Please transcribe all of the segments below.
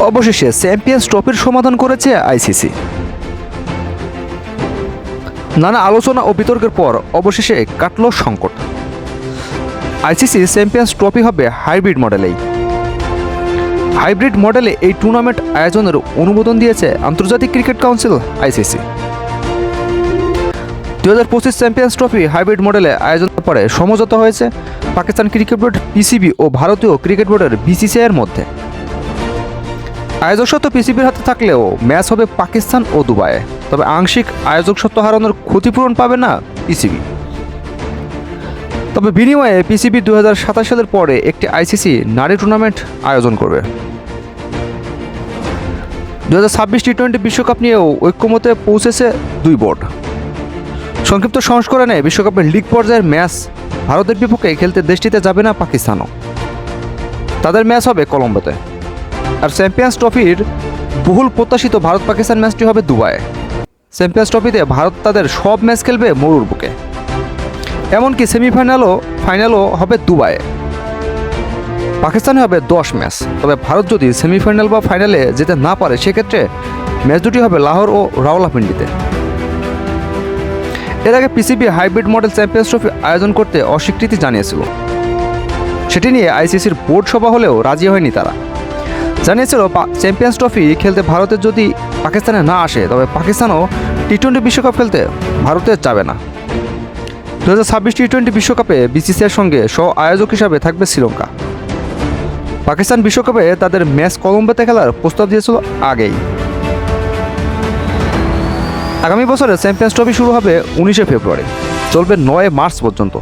অবশেষে চ্যাম্পিয়ন্স ট্রফির সমাধান করেছে আইসিসি। নানা আলোচনা ও বিতর্কের পর অবশেষে কাটল সংকট। আইসিসি চ্যাম্পিয়ন্স ট্রফি হবে হাইব্রিড মডেলেই। হাইব্রিড মডেলে এই টুর্নামেন্ট আয়োজনের অনুমোদন দিয়েছে আন্তর্জাতিক ক্রিকেট কাউন্সিল, আইসিসি। দু হাজার পঁচিশ চ্যাম্পিয়ন্স ট্রফি হাইব্রিড মডেলে আয়োজনের পরে সমঝোতা হয়েছে পাকিস্তান ক্রিকেট বোর্ড, পিসিবি ও ভারতীয় ক্রিকেট বোর্ডের বিসিসিআইয়ের মধ্যে। আয়োজক সত্ত্ব পিসিবির হাতে থাকলেও ম্যাচ হবে পাকিস্তান ও দুবাইয়ে। তবে আংশিক আয়োজক সত্ত্ব হারানোর ক্ষতিপূরণ পাবে না পিসিবি তবে বিনিময়ে পিসিবি দুই হাজার সাতাশ সালের পরে একটি আইসিসি নারী টুর্নামেন্ট আয়োজন করবে। দু হাজার ছাব্বিশ টি টোয়েন্টি বিশ্বকাপ নিয়েও ঐক্যমতে পৌঁছেছে দুই বোর্ড। সংক্ষিপ্ত সংস্করণে বিশ্বকাপের লিগ পর্যায়ের ম্যাচ ভারতের বিপক্ষে খেলতে দেশটিতে যাবে না পাকিস্তানও। তাদের ম্যাচ হবে কলম্বোতে। আর চ্যাম্পিয়ন্স ট্রফির বহুল প্রত্যাশিত ভারত পাকিস্তান ম্যাচটি হবে দুবাইয়ে। চ্যাম্পিয়ন্স ট্রফিতে ভারত তাদের সব ম্যাচ খেলবে মরুর বুকে। এমনকি সেমিফাইনালও ফাইনালও হবে দুবাইয়ে। পাকিস্তানে হবে দশ ম্যাচ। তবে ভারত যদি সেমিফাইনাল বা ফাইনালে যেতে না পারে, সেক্ষেত্রে ম্যাচ দুটি হবে লাহোর ও রাওলাপিন্ডিতে। এর আগে PCB hybrid model champions trophy আয়োজন করতে অস্বীকৃতি জানিয়েছিল। সেটি নিয়ে আইসিসির বোর্ড সভা হলেও রাজি হয়নি তারা। জানিয়েছিল চ্যাম্পিয়ন্স ট্রফি খেলতে ভারতের যদি পাকিস্তানে না আসে, তবে পাকিস্তানও টি টোয়েন্টি বিশ্বকাপ খেলতে ভারতে যাবে না। দু হাজার ছাব্বিশ টি টোয়েন্টি বিশ্বকাপে বিসিসিআর সঙ্গে সহ আয়োজক হিসাবে থাকবে শ্রীলঙ্কা। পাকিস্তান বিশ্বকাপে তাদের ম্যাচ কলম্বোতে খেলার প্রস্তাব দিয়েছিল আগেই। আগামী বছরে চ্যাম্পিয়ন্স ট্রফি শুরু হবে উনিশে ফেব্রুয়ারি, চলবে নয় মার্চ পর্যন্ত।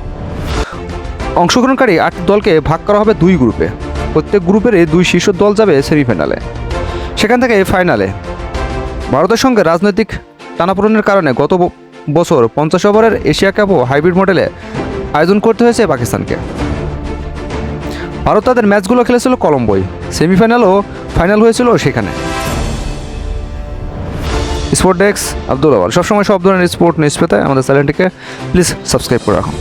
অংশগ্রহণকারী আট দলকে ভাগ করা হবে দুই গ্রুপে। প্রত্যেক গ্রুপেরই দুই শীর্ষ দল যাবে সেমিফাইনালে। সেখান থেকে ফাইনালে। ভারতের সঙ্গে রাজনৈতিক টানাপোড়েনের কারণে গত বছর পঞ্চাশ ওভারের এশিয়া কাপও হাইব্রিড মডেলে আয়োজন করতে হয়েছে পাকিস্তানকে। ভারত তাদের ম্যাচগুলো খেলেছিল কলম্বোয়। সেমিফাইনাল ও ফাইনাল হয়েছিল সেখানে। Sport desk Abdul Awal. সবসময় সব ধরনের স্পোর্ট নিউজ পেতে আমাদের চ্যানেলটিকে প্লিজ সাবস্ক্রাইব করে রাখুন।